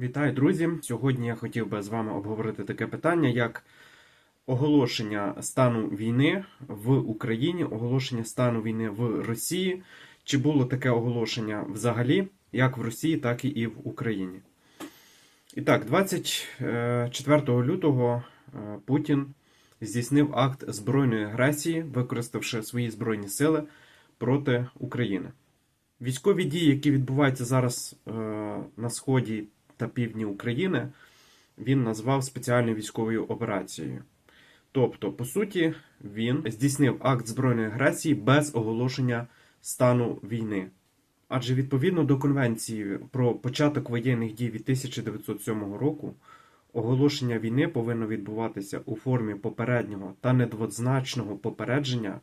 Вітаю, друзі! Сьогодні я хотів би з вами обговорити таке питання, як оголошення стану війни в Україні, оголошення стану війни в Росії. Чи було таке оголошення взагалі, як в Росії, так і в Україні? І так, 24 лютого е, Путін здійснив акт збройної агресії, використавши свої збройні сили проти України. Військові дії, які відбуваються зараз е, на сході та півдні України, він назвав спеціальною військовою операцією. Тобто, по суті, він здійснив акт збройної агресії без оголошення стану війни. Адже відповідно до Конвенції про початок воєнних дій від 1907 року, оголошення війни повинно відбуватися у формі попереднього та недвозначного попередження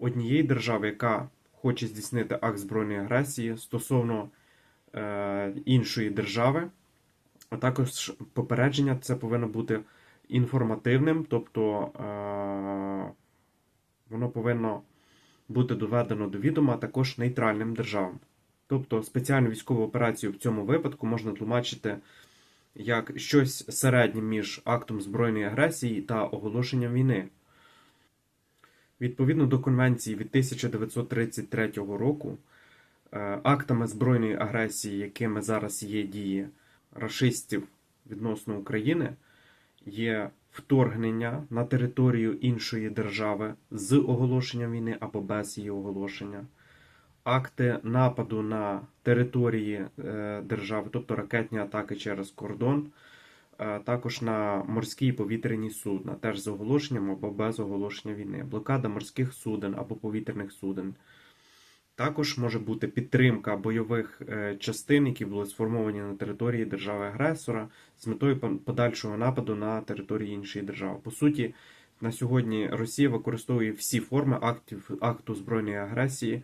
однієї держави, яка хоче здійснити акт збройної агресії стосовно іншої держави, а також попередження це повинно бути інформативним, тобто е, воно повинно бути доведено до відома також нейтральним державам. Тобто спеціальну військову операцію в цьому випадку можна тлумачити як щось середнє між актом збройної агресії та оголошенням війни. Відповідно до Конвенції від 1933 року, е, актами збройної агресії, якими зараз є дії рашистів відносно України, є вторгнення на територію іншої держави з оголошенням війни або без її оголошення, акти нападу на території е, держави, тобто ракетні атаки через кордон, е, також на морські і повітряні судна, теж з оголошенням або без оголошення війни, блокада морських суден або повітряних суден. Також може бути підтримка бойових е, частин, які були сформовані на території держави-агресора з метою подальшого нападу на території іншої держави. По суті, на сьогодні Росія використовує всі форми актів, акту збройної агресії,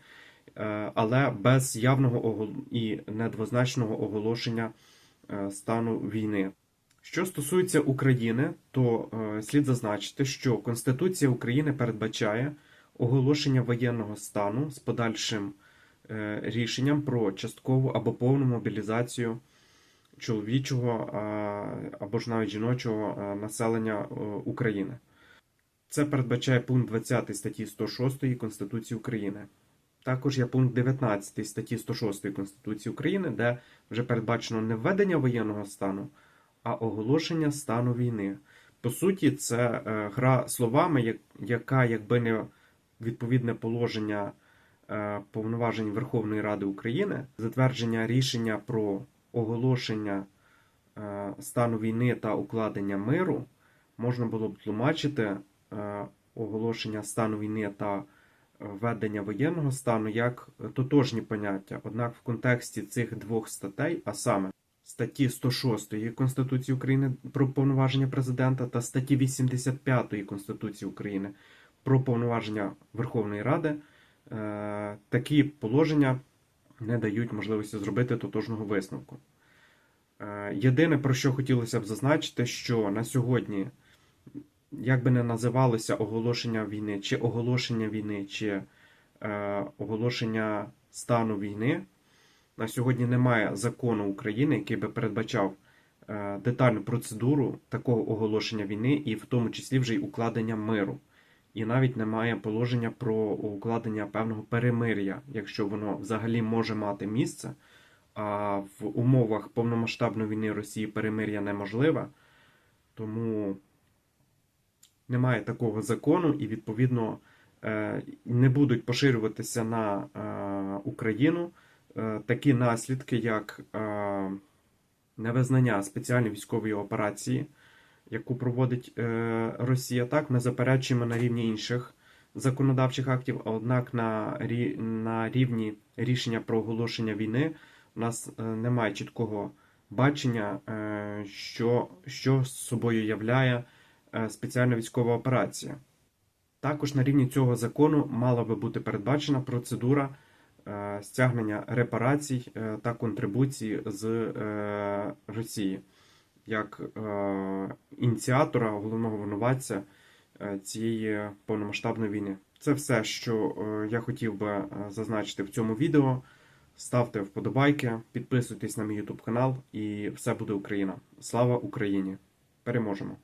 е, але без явного і недвозначного оголошення е, стану війни. Що стосується України, то слід зазначити, що Конституція України передбачає оголошення воєнного стану з подальшим е, рішенням про часткову або повну мобілізацію чоловічого або ж навіть жіночого населення е, України. Це передбачає пункт 20 статті 106 Конституції України. Також є пункт 19 статті 106 Конституції України, де вже передбачено не введення воєнного стану, а оголошення стану війни. По суті, це е, гра словами, яка, якби не відповідне положення е, повноважень Верховної Ради України, затвердження рішення про оголошення е, стану війни та укладення миру, можна було б тлумачити е, оголошення стану війни та введення воєнного стану як тотожні поняття. Однак в контексті цих двох статей, а саме статті 106 Конституції України про повноваження президента та статті 85 Конституції України про повноваження Верховної Ради, е, такі положення не дають можливості зробити тотожного висновку. Е, єдине, про що хотілося б зазначити, що на сьогодні, як би не називалося оголошення війни, чи оголошення війни, чи е, оголошення стану війни, на сьогодні немає закону України, який би передбачав детальну процедуру такого оголошення війни, і в тому числі вже й укладення миру і навіть немає положення про укладення певного перемир'я, якщо воно взагалі може мати місце. А в умовах повномасштабної війни Росії перемир'я неможливе, тому немає такого закону, і, відповідно, е, не будуть поширюватися на е, Україну е, такі наслідки, як невизнання спеціальної військової операції яку проводить е, Росія, так ми заперечуємо на рівні інших законодавчих актів, однак на на рівні рішення про оголошення війни у нас е, немає чіткого бачення, е, що, що з собою являє спеціальна військова операція. Також на рівні цього закону мала би бути передбачена процедура стягнення репарацій та контрибуцій з Росії як е, ініціатора, головного винуватця е, цієї повномасштабної війни. Це все, що е, я хотів би зазначити в цьому відео. ставте вподобайки, підписуйтесь на мій YouTube канал і все буде Україна. Слава Україні! Переможемо!